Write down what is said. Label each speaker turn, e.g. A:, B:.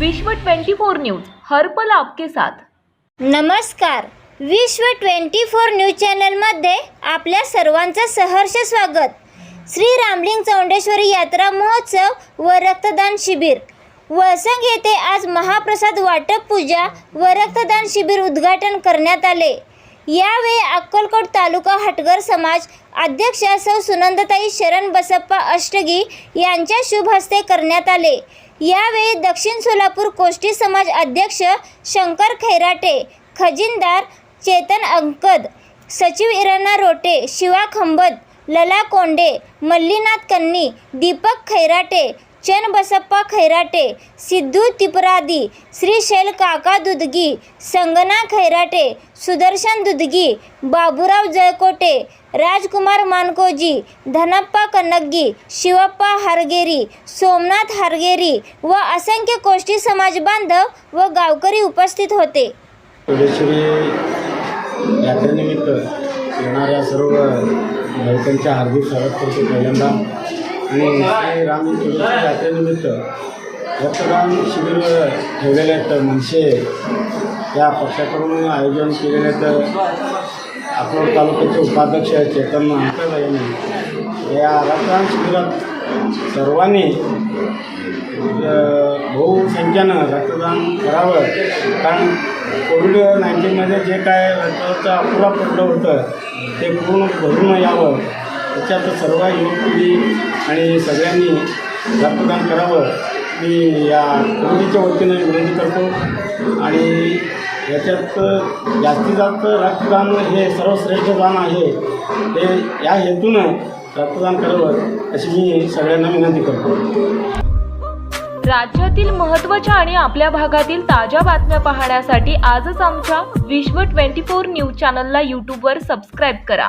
A: विश्व 24 न्यूज हर्पल आपके साथ.
B: नमस्कार. विश्व 24 फोर न्यूज चॅनलमध्ये आपल्या सर्वांचं सहर्ष स्वागत. श्री रामलिंग चौंडेश्वरी यात्रा महोत्सव व रक्तदान शिबिर. वळसंग येथे आज महाप्रसाद वाटप पूजा व रक्तदान शिबिर उद्घाटन करण्यात आले. यावेळी अक्कलकोट तालुका हटगर समाज अध्यक्ष सौ सुनंदताई शरण बसप्पा अष्टगी यांच्या शुभ हस्ते करण्यात आले. यावेळी दक्षिण सोलापूर कोष्टी समाज अध्यक्ष शंकर खैराटे खजिनदार चेतन अंकद सचिव इराणा रोटे शिवा खंबत लला कोंडे मल्लीनाथ कन्नी दीपक खैराटे चन बसप्पा खैराटे सिद्धू तिपरादी श्रीशैल काका दुधगी संगना खैराटे सुदर्शन दुधगी बाबूराव जयकोटे राजकुमार मानकोजी धनप्पा कनग्गी शिवप्पा हारगेरी सोमनाथ हारगेरी व असंख्य कोष्टी समाज बांधव व गावकरी उपस्थित होते.
C: यात्रेनिमित्त येणाऱ्या सर्व भाविकांच्या हार्दिक स्वागत करतो. पहिल्यांदा आणि श्री राम यात्रेनिमित्त रक्तदान शिबिर ठेवलेले आहेत मनसे या पक्षाकडून आयोजन केलेले तर अकोट तालुक्याचे उपाध्यक्ष चेतन अंकल यांनी या रक्तदान शिबिरात सर्वांनी बहुसंख्यानं रक्तदान करावं. कारण कोविड नाईन्टीनमध्ये जे काय रक्ताचं अपुरा पडलं होतं ते पूर्ण भरून यावं. त्याच्यात सर्व युवक आणि सगळ्यांनी रक्तदान करावं. मी या कमिटीच्या वतीनं विनंती करतो. आणि याच्यात जास्तीत जास्त रक्तदान हे सर्वश्रेष्ठ दान आहे. हे या हेतूनं रक्तदान करावं अशी मी सगळ्यांना विनंती करतो.
A: राज्यातील महत्त्वाच्या आणि आपल्या भागातील ताज्या बातम्या पाहण्यासाठी आजच आमच्या विश्व 24 न्यूज चॅनलला यूट्यूबवर सबस्क्राईब करा.